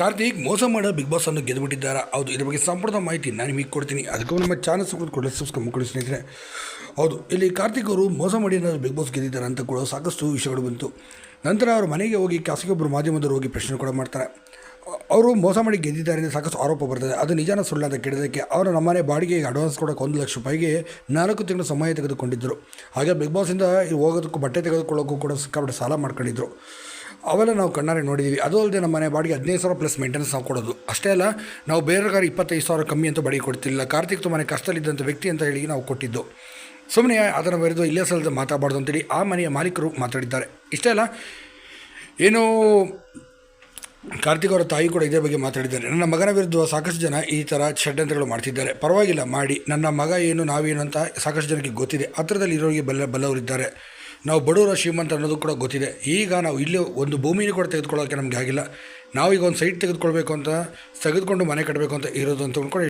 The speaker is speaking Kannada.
ಕಾರ್ತಿಕ್, ಮೋಸ ಮಾಡೋ ಬಿಗ್ ಬಾಸ್ ಅನ್ನು ಗೆದ್ದುಬಿಟ್ಟಿದ್ದಾರೆ ಹೌದು, ಇದ್ರ ಬಗ್ಗೆ ಸಂಪೂರ್ಣ ಮಾಹಿತಿ ನಾನು ನಿಮಗೆ ಕೊಡ್ತೀನಿ. ಅದಕ್ಕೂ ನಮ್ಮ ಚಾನಲ್ ಕೊಡಲಿ ಸಬ್ಸ್ಕ್ರೈಬ್ ಮಾಡಿ ಸ್ನೇಹಿತರೆ. ಹೌದು, ಇಲ್ಲಿ ಕಾರ್ತಿಕ್ ಅವರು ಮೋಸ ಮಾಡಿ ಅನ್ನೋದು ಬಿಗ್ ಬಾಸ್ ಗೆದ್ದಿದ್ದಾರೆ ಅಂತ ಕೂಡ ಸಾಕಷ್ಟು ವಿಷಯಗಳು ಬಂತು. ನಂತರ ಅವರು ಮನೆಗೆ ಹೋಗಿ ಕಾಸಿಗೊಬ್ಬರು ಮಾಧ್ಯಮದವರು ಹೋಗಿ ಪ್ರಶ್ನೆ ಕೂಡ ಮಾಡ್ತಾರೆ. ಅವರು ಮೋಸ ಮಾಡಿ ಗೆದ್ದಿದ್ದಾರೆ ಅಂತ ಸಾಕಷ್ಟು ಆರೋಪ ಬರ್ತದೆ. ಅದು ನಿಜಾನ ಸುಳ್ಳು ಅಂತ ಕೇಳಿದಕ್ಕೆ ಅವರು ನಮ್ಮನೆ ಬಾಡಿಗೆಗೆ ಅಡ್ವಾನ್ಸ್ ಕೊಡೋಕೆ ಒಂದು ಲಕ್ಷ ರೂಪಾಯಿಗೆ ನಾಲ್ಕು ತಿಂಗಳು ಸಮಯ ತೆಗೆದುಕೊಂಡಿದ್ದರು ಹಾಗೆ ಬಿಗ್ ಬಾಸಿಂದ ಹೋಗೋದಕ್ಕೂ ಬಟ್ಟೆ ತೆಗೆದುಕೊಳ್ಳೋಕ್ಕೂ ಕೂಡ ಸಿಕ್ಕಾಪಟ್ಟೆ ಸಾಲ ಮಾಡ್ಕೊಂಡಿದ್ರು. ಅವೆಲ್ಲ ನಾವು ಕಣ್ಣಾರೆ ನೋಡಿದ್ದೀವಿ ಅದು ಅಲ್ಲದೆ ನಮ್ಮ ಮನೆ ಬಾಡಿಗೆ ಹದಿನೈದು ಸಾವಿರ ಪ್ಲಸ್ ಮೇಂಟೆನೆನ್ಸ್ ನಾವು ಕೊಡೋದು. ಅಷ್ಟೇ ಅಲ್ಲ, ನಾವು ಬೇರೆಗಾರ ಇಪ್ಪತ್ತೈದು ಸಾವಿರ ಕಮ್ಮಿ ಅಂತ ಬಾಡಿಗೆ ಕೊಡ್ತಿಲ್ಲ. ಕಾರ್ತಿಕ್ ತುಂಬಾ ಕಷ್ಟದಲ್ಲಿದ್ದಂಥ ವ್ಯಕ್ತಿ ಅಂತ ಹೇಳಿ ನಾವು ಕೊಟ್ಟಿದ್ದು. ಸುಮ್ಮನೆ ಅದನ್ನು ಬರೆದು ಇಲ್ಲೇ ಸಲದ ಮಾತಾಡಬಾರ್ದು ಅಂತೇಳಿ ಆ ಮನೆಯ ಮಾಲೀಕರು ಮಾತಾಡಿದ್ದಾರೆ. ಇಷ್ಟೇ ಅಲ್ಲ, ಏನು ಕಾರ್ತಿಕ್ ಅವರ ತಾಯಿ ಕೂಡ ಇದೇ ಬಗ್ಗೆ ಮಾತಾಡಿದ್ದಾರೆ. ನನ್ನ ಮಗನ ವಿರುದ್ಧ ಸಾಕಷ್ಟು ಜನ ಈ ಥರ ಷಡ್ಯಂತ್ರಗಳು ಮಾಡ್ತಿದ್ದಾರೆ. ಪರವಾಗಿಲ್ಲ, ಮಾಡಿ. ನನ್ನ ಮಗ ಏನು, ನಾವೇನು ಅಂತ ಸಾಕಷ್ಟು ಜನಕ್ಕೆ ಗೊತ್ತಿದೆ. ಹತ್ರದಲ್ಲಿ ಇರೋರಿಗೆ ಬಲ್ಲ ಬಲ್ಲವರಿದ್ದಾರೆ. ನಾವು ಬಡವರ ಶ್ರೀಮಂತ ಅನ್ನೋದು ಕೂಡ ಗೊತ್ತಿದೆ. ಈಗ ನಾವು ಇಲ್ಲಿ ಒಂದು ಭೂಮಿನೂ ಕೂಡ ತೆಗೆದುಕೊಳ್ಳೋಕ್ಕೆ ನಮಗೆ ಆಗಿಲ್ಲ. ನಾವೀಗ ಒಂದು ಸೈಟ್ ತೆಗೆದುಕೊಳ್ಬೇಕು ಅಂತ, ತೆಗೆದುಕೊಂಡು ಮನೆ ಕಟ್ಟಬೇಕು ಅಂತ ಇರೋದು ಅಂತ ಅಂದ್ಕೊಂಡು